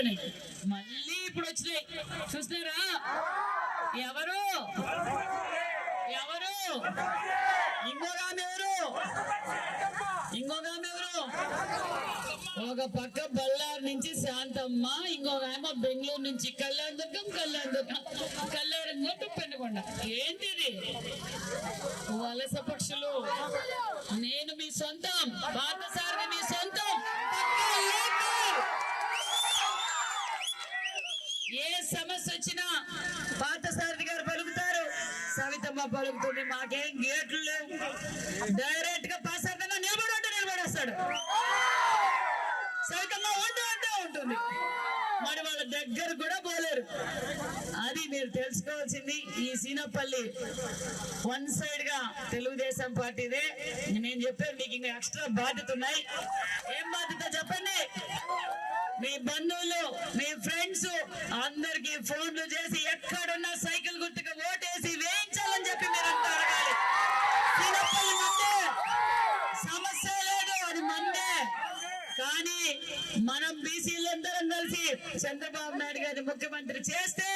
పోయినాయి మళ్ళీ ఇప్పుడు వచ్చినాయి. చూస్తున్నారా? ఎవరు? ఎవరు? ఇంకో ఆమె ఎవరు? ఇంకొక ఆమె ఎవరు? ఒక పక్క బళ్ళారి నుంచి శాంతమ్మ ఇంకొక ఆమె బెంగళూరు నుంచి కళ్యాణ దుర్గం కళ్యాణ దుర్గం. కళ్యాణ కొట్టు ఏంటిది? వలస పక్షులు. నేను మీ సొంత సవితమ్మ పలుకుతుంది మాకేం గేట్లు లేవు. డైరెక్ట్గా పాస్ అవుతున్నా నిలబడి ఉంటే నిలబడేస్తాడు. సవితమ్మ ఉంటూ ఉంటే ఉంటుంది. మరి వాళ్ళ దగ్గర కూడా పోలేరు. అది మీరు తెలుసుకోవాల్సింది ఈ సీనపల్లి వన్ సైడ్గా తెలుగుదేశం పార్టీదే. నేను చెప్పాను మీకు ఇంకా ఎక్స్ట్రా బాధ్యత ఉన్నాయి. ఏం బాధ్యత చెప్పండి? మీ బంధువులు మీ ఫ్రెండ్స్ అందరికి ఫోన్లు చేసి ఎక్కడున్నా సైకిల్ గుర్తు సమస్య లేదు అది మందే కానీ మనం బీసీలందరం కలిసి చంద్రబాబు నాయుడు గారిని ముఖ్యమంత్రి చేస్తే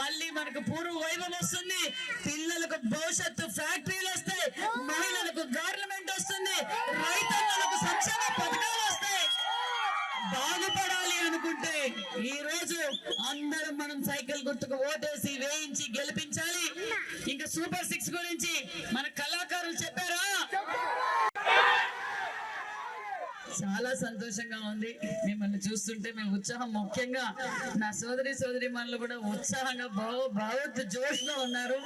మళ్ళీ మనకు పూర్వ వైభవం వస్తుంది పిల్లలకు భవిష్యత్తు ఫ్యాక్టరీలు వస్తాయి మహిళలకు గవర్నమెంట్ వస్తుంది రైతన్నలకు సంక్షేమ పథకాలు వస్తాయి బాగుపడాలి అనుకుంటే ఈ రోజు అందరం మనం సైకిల్ గుర్తుకు ఓటేసి వేయించి గెలిపించాలి. ఇంకా సూపర్ సిక్స్ గురించి మన చాలా సంతోషంగా ఉంది. మిమ్మల్ని చూస్తుంటే మేము ఉత్సాహం. ముఖ్యంగా నా సోదరి సోదరి మనలు కూడా ఉత్సాహంగా భావ భావోద్ద జోష్లో ఉన్నారు.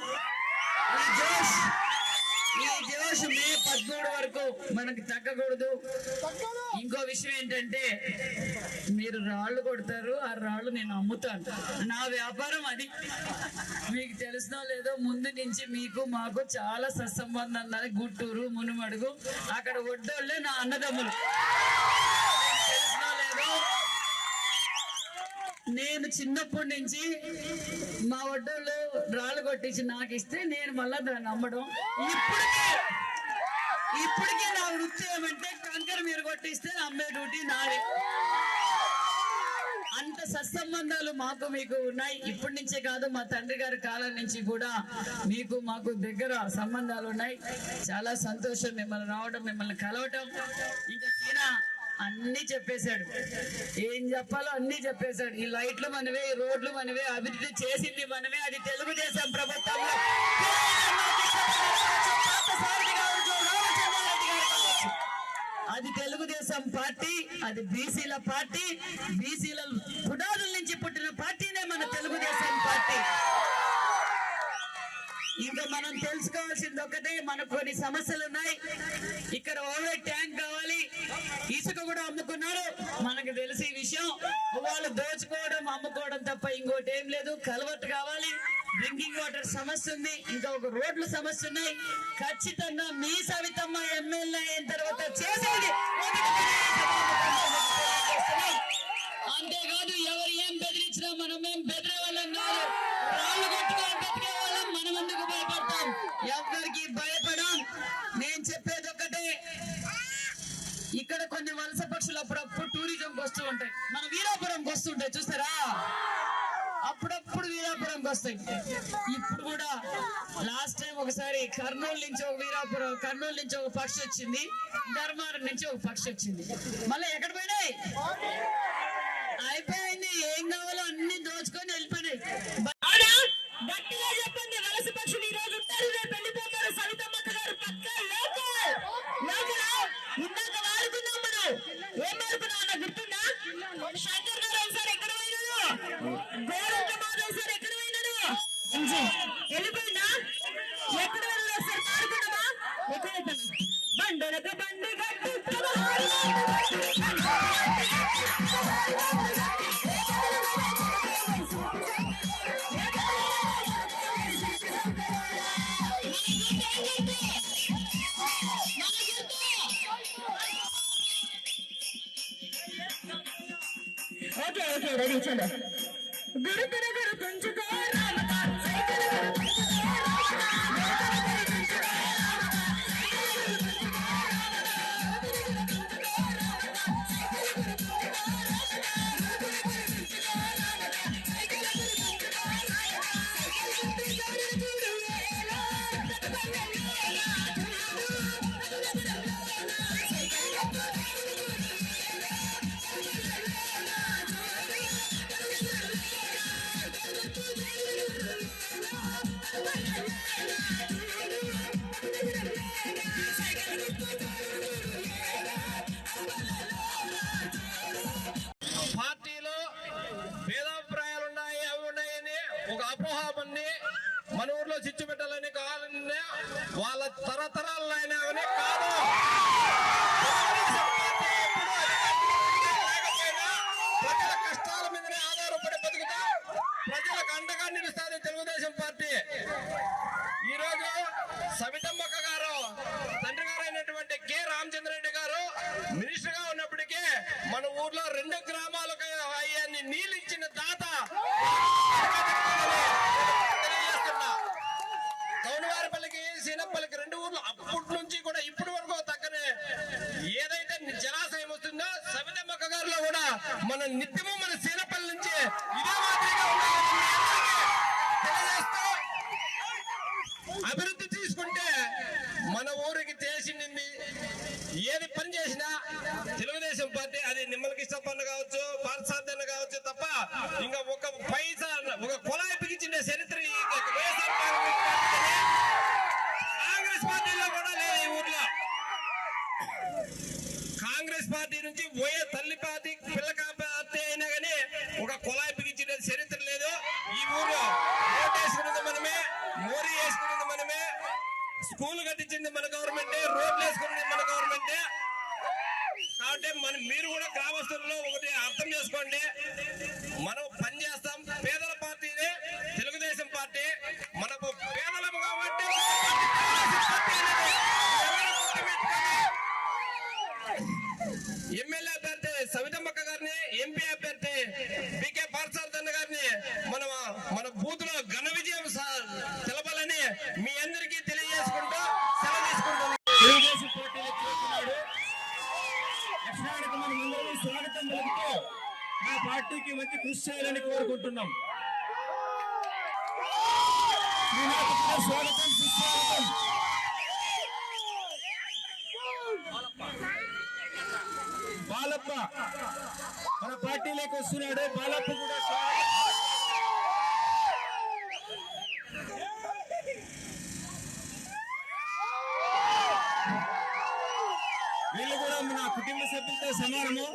జోష్! ఈ జోష్ మే పదమూడు వరకు మనకు తగ్గకూడదు. ఇంకో విషయం ఏంటంటే మీరు రాళ్ళు కొడతారు ఆ రాళ్ళు నేను అమ్ముతాను. నా వ్యాపారం అది. మీకు తెలిసినో లేదో ముందు నుంచి మీకు మాకు చాలా సత్సంబంధం ఉన్నది గుట్టూరు మునుమడుగు అక్కడ ఒడ్డోళ్ళే నా అన్నదమ్ములు. తెలిసినో లేదో నేను చిన్నప్పటి నుంచి మా ఒడ్డోళ్ళు రాళ్ళు కొట్టించి నాకు ఇస్తే నేను మళ్ళా దాన్ని అమ్మడం. ఇప్పటికే ఇప్పటికే నా వృత్తి ఏమంటే కంకర మీరు కొట్టిస్తే అమ్మే డ్యూటీ నాది. అంత సత్సంబంధాలు మాకు మీకు ఉన్నాయి. ఇప్పటి నుంచే కాదు మా తండ్రి గారి కాలం నుంచి కూడా మీకు మాకు దగ్గర సంబంధాలు ఉన్నాయి. చాలా సంతోషం మిమ్మల్ని రావడం మిమ్మల్ని కలవటం. ఇంకా అన్ని చెప్పేశాడు. ఏం చెప్పాలో అన్ని చెప్పేశాడు. ఈ లైట్లు మనవే ఈ రోడ్లు మనవే అభివృద్ధి చేసింది మనమే అది తెలుగుదేశం ప్రభుత్వంలో. అది తెలుగుదేశం పార్టీ అది బీసీల పార్టీ బీసీల పునాదుల నుంచి పుట్టిన పార్టీనే మన తెలుగుదేశం పార్టీ. ఇంకా మనం తెలుసుకోవాల్సింది ఒకటే మనకు కొన్ని సమస్యలు ఉన్నాయి ఇక్కడ ఓవర్ ట్యాంక్ కావాలి. ఇసుక కూడా అమ్ముకున్నారు. మనకు తెలిసి ఈ విషయం. వాళ్ళు దోచుకోవడం అమ్ముకోవడం తప్ప ఇంకోటి ఏం లేదు. కలవట్టు కావాలి. డ్రింకింగ్ వాటర్ సమస్య ఉంది. ఇంకా ఒక రోడ్ల సమస్య ఉన్నాయి. ఖచ్చితంగా మీ సవితమ్మ ఎమ్మెల్యే అయిన తర్వాత చేసేది. అంతేకాదు ఎవరు ఏం బెదిరించినా మనం ఏం బెదిరే వాళ్ళం కాదు. రాళ్ళు కొట్టుకొని బతికే వాళ్ళం మనం ఎందుకు భయపడతాం? ఎవరికి భయపడం? నేను చెప్పేది ఒకటే ఇక్కడ కొన్ని వలస పక్షులు అప్పుడప్పుడు టూరిజంకి వస్తూ ఉంటాయి. మన వీరాపురంకి వస్తుంటాయి చూస్తారా? అప్పుడప్పుడు వీరాపురంకి వస్తాయి. ఇప్పుడు కూడా లాస్ట్ టైం ఒకసారి కర్నూలు నుంచి ఒక వీరాపురం కర్నూలు నుంచి ఒక పక్షి వచ్చింది ధర్మారం నుంచి ఒక పక్షి వచ్చింది. మళ్ళీ ఎక్కడ పోయినాయి? అయిపోయింది. ఏం కావాలో అన్ని 是的。వాళ్ళ తరతరాలు అయినా కాదు. ప్రజల కష్టాల మీదనే ఆధారపడి బతుకుతా ప్రజలకు అండగా నిలుస్తుంది తెలుగుదేశం పార్టీ. ఈ రోజు సవితమ్మక్క గారు తండ్రి గారు అయినటువంటి కె రామచంద్రరెడ్డి గారు మినిస్టర్గా ఉన్నప్పటికీ మన ఊర్లో రెండు గ్రామాలు అప్పటి నుంచి కూడా ఇప్పటి వరకు తగ్గనే ఏదైతే జలాశయం వస్తుందో సవితమ్మక్క గారిలో కూడా మన నిత్యము మన సీనపల్లి నుంచి ఇదే మాదిరిగా తెలియజేస్తూ అభివృద్ధి తీసుకుంటే మన ఊరికి చేసింది ఏది పని చేసినా తెలుగుదేశం పార్టీ అది నిమ్మలకి ఇష్టపన్న కావచ్చు పార్సార్థన కావచ్చు తప్ప ఇంకా ఒక పైసా ఒక కుళాయి పిగిచిన చరిత్ర ఈ వైఎస్ఆర్ కాంగ్రెస్ పార్టీలోనే. కాంగ్రెస్ పార్టీలో కూడా లేదు ఈ ఊర్లో కాంగ్రెస్ పార్టీ నుంచి పోయే తల్లి పార్టీ పిల్ల పార్టీ అయినా కానీ ఒక కుళాయి బిగించిన చరిత్ర లేదు. ఈ ఊరు ఓటు వేసుకున్నది మనమే మోరీ వేసుకున్నది మనమే స్కూల్ కట్టించింది మన గవర్నమెంటే రోడ్లు వేసుకున్నది మన గవర్నమెంటే. కాబట్టి మనం మీరు కూడా గ్రామస్తుల్లో ఒకటి అర్థం చేసుకోండి. మనం పని చేస్తాం పేదల పార్టీనే తెలుగుదేశం పార్టీ. ఎమ్మెల్యే అభ్యర్థి సవితమ్మక్క గారిని ఎంపీ అభ్యర్థి పికే పార్సార్థన్న గారిని మన మన బూత్లో ఘన విజయం తెలపాలని మీ అందరికీ తెలియజేసుకుంటూ సెలవు తీసుకుంటాను తెలుగుదేశం పార్టీలో స్వాగతం పలుకుతూ మా పార్టీకి మంచి కృషి చేయాలని కోరుకుంటున్నాం. శ్రీనాథ్ కూడా స్వాగతం సుస్వాగతం తప్ప మన పార్టీలోకి వస్తున్నాడు బాలప్ప కూడా వీళ్ళు కూడా మన కుటుంబ సభ్యులతో సమానము.